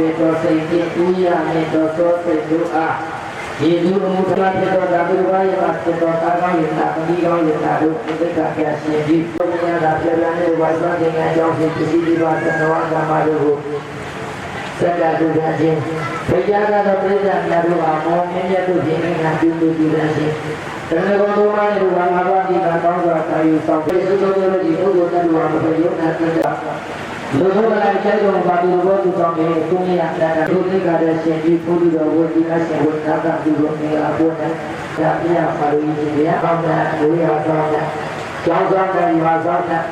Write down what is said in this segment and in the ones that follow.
ေတော်စိတ်ဖြင့်ဥရနှင့်တော်သောစိတ်တို့အားယေသူအမှုတရားဖြစ်သောဓာတုဘာယမဖြစ်သောကာကောင်းယနာပတိကောင်းယနာတို့အသက်ကပြရှင်ပြီးဘုရားသာပြပြန်တဲ့ဝါသခြင်းအကြောင်းဖြင့်ပစ္စည်းဒီပါသနဝကမ္မတို့ကိုစက္ကတုရခြင်းဘုရားကတော့ပြည့်စုံများတို့အားမောင်းမြတ်တို့ခြင်းနဲ့ပြုလို့ပြုရခြင်းတရဏဂုံတော်မှာဒီဝါငါးပါးဒီကကောင်းစွာတာယူဆောင်ပြည့်စုံသောဒီဘုရားတလူဝါမဘယုံနာတတ်လူတို့ကလည်းကျဲတော်ပါသူဘောသူဆောင်တဲ့ကိုမြတ်တာဒုတိကတဲ့ရှင်ကြီးဘုရားတော်ဝိဒီကရှင်ဝိနာကသူတို့ နေရာပေါ်နဲ့ဒါပြရပါလို့ရှင်ဗျာအောင်းတဲ့ဘုရားဆောင်တဲ့ကျောင်းဆောင်တဲ့ရွာဆောင်တဲ့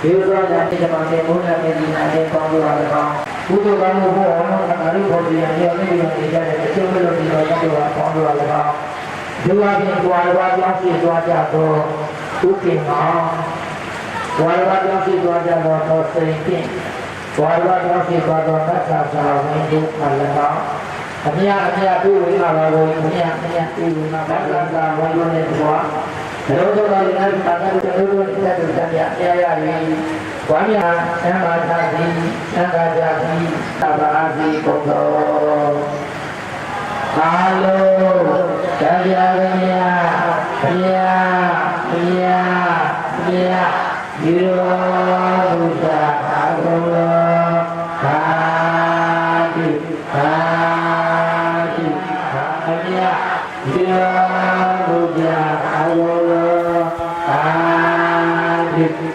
ဒီလိုတဲ့ဒီမှာနေဘုရားမြတ်ဒီနာနဲ့ပေါင်းလို့ရတော့ဘုရားကလည်းဘုရားအောင်တာရုပ်ပေါ်ပြန်ရနေနေကြတဲ့အကျိုးလို့ဒီတော့တော့ပေါင်းလို့ရတော့ဒီဝါပြင်ကြွား ဝါကြောင်းရှိသွားကြတော့ဥက္ကေမှာဝါရဝကြောင့်ရှိသွားကြတော့သောစိတ်ဖြင့်ဝါရဝကြောင့်ရှိသွားတော့သစ္စာသာဝင်ဒုက္ခ၎င်းအမြတ်အမြတ်ပြုဝိမာပါကိုအမြတ်အမြတ်ပြုဝိမာသစ္စာသာဝင်လို့တဲ့ဘဝဘယ်လိုတော့လဲနာတာကတူတူတက်တူတက်ပြအရရရင်ဝါမြာသံဃာသာတိသံဃာကြတိသဗ္ဗအာတိဘုံတော်အာလုံးတရားရမြဘုရား တိ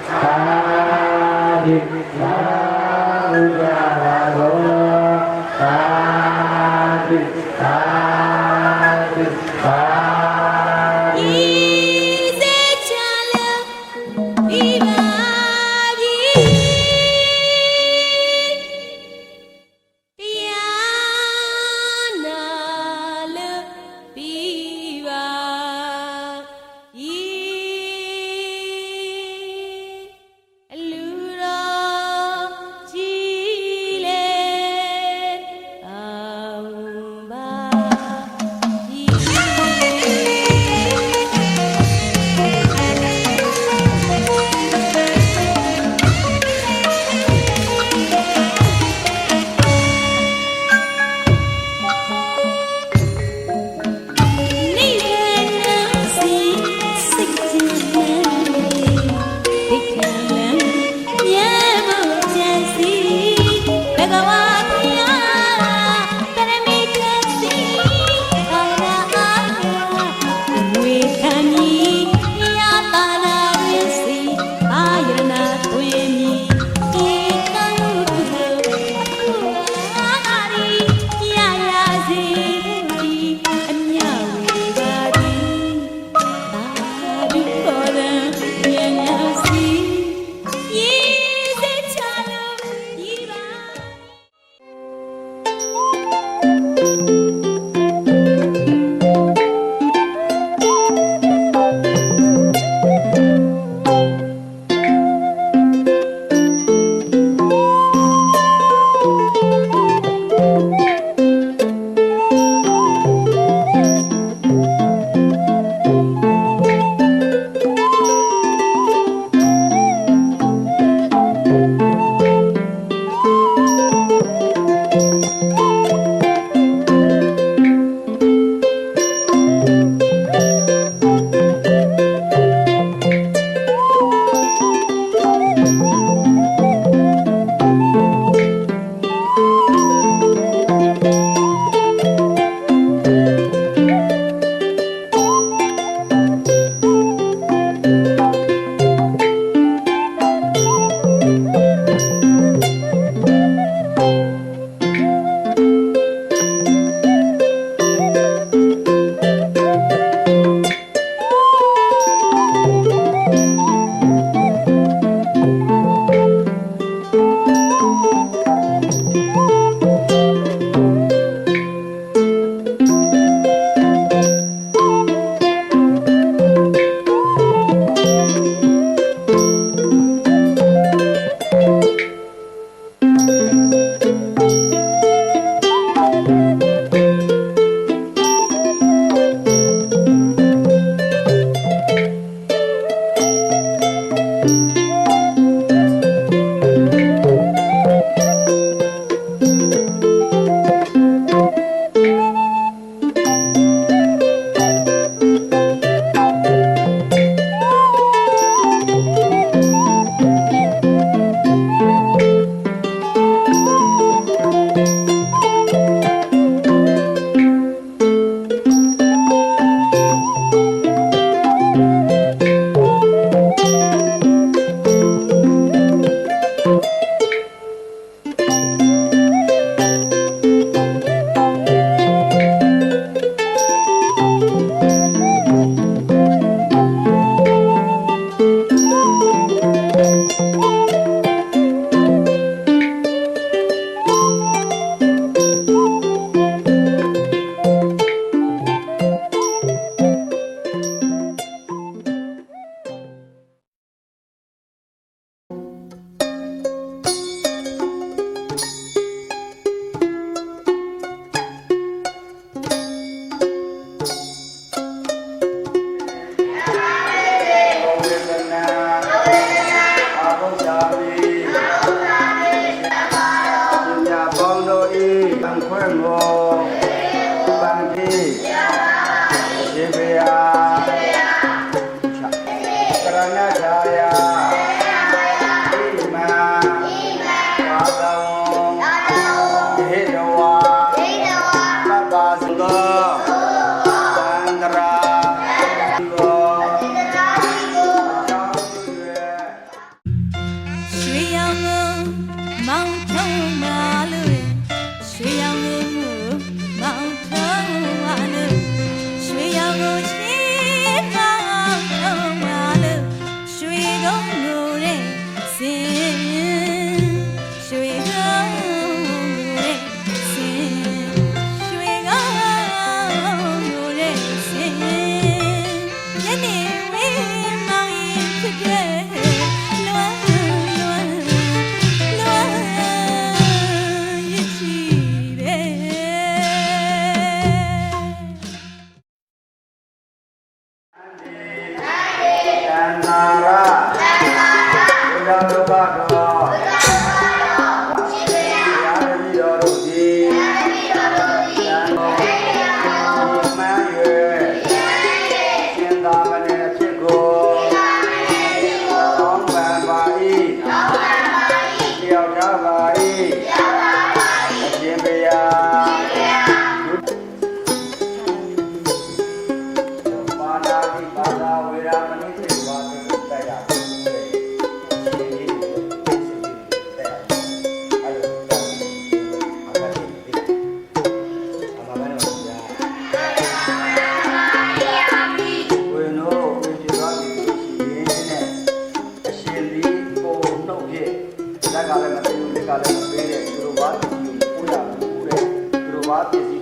Terima kasih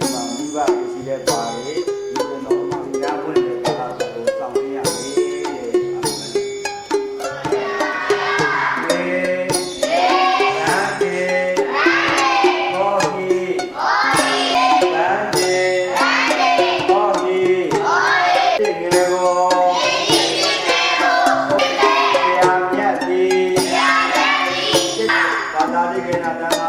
telah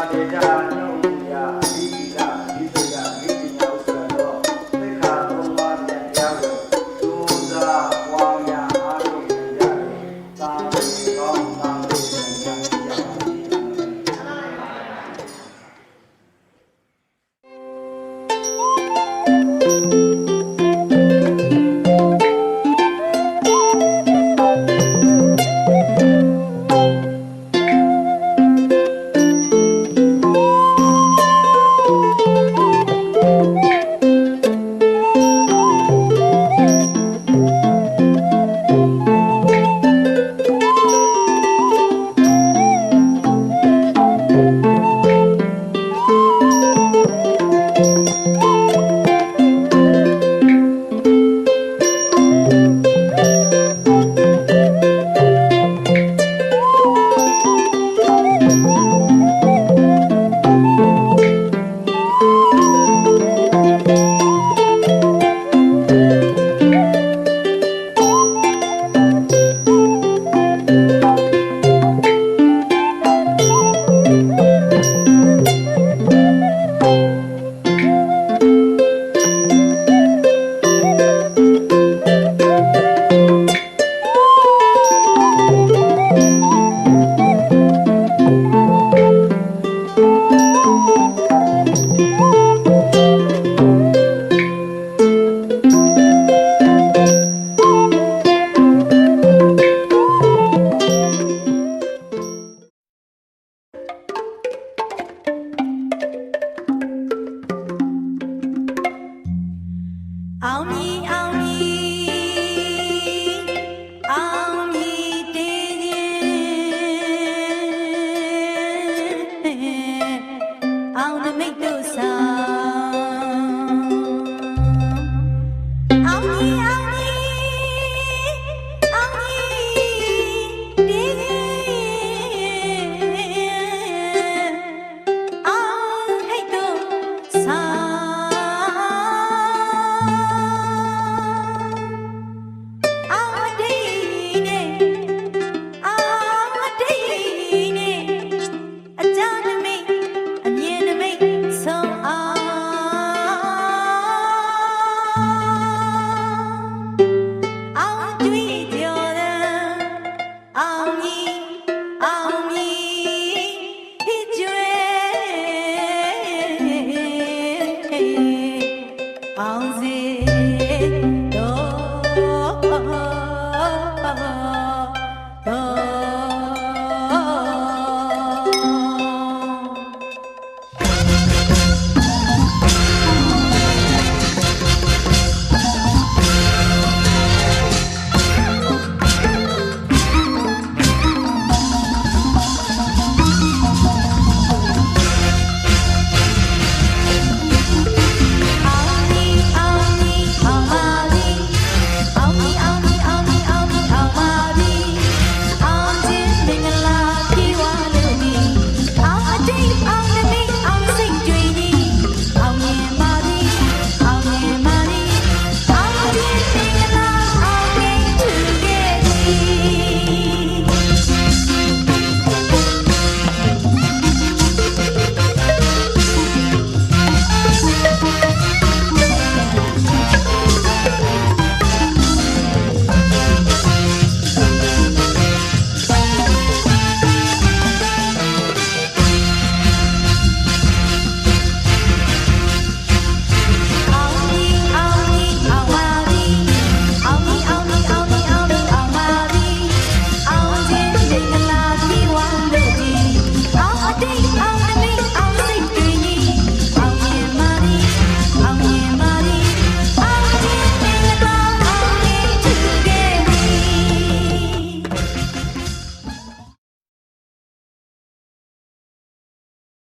xa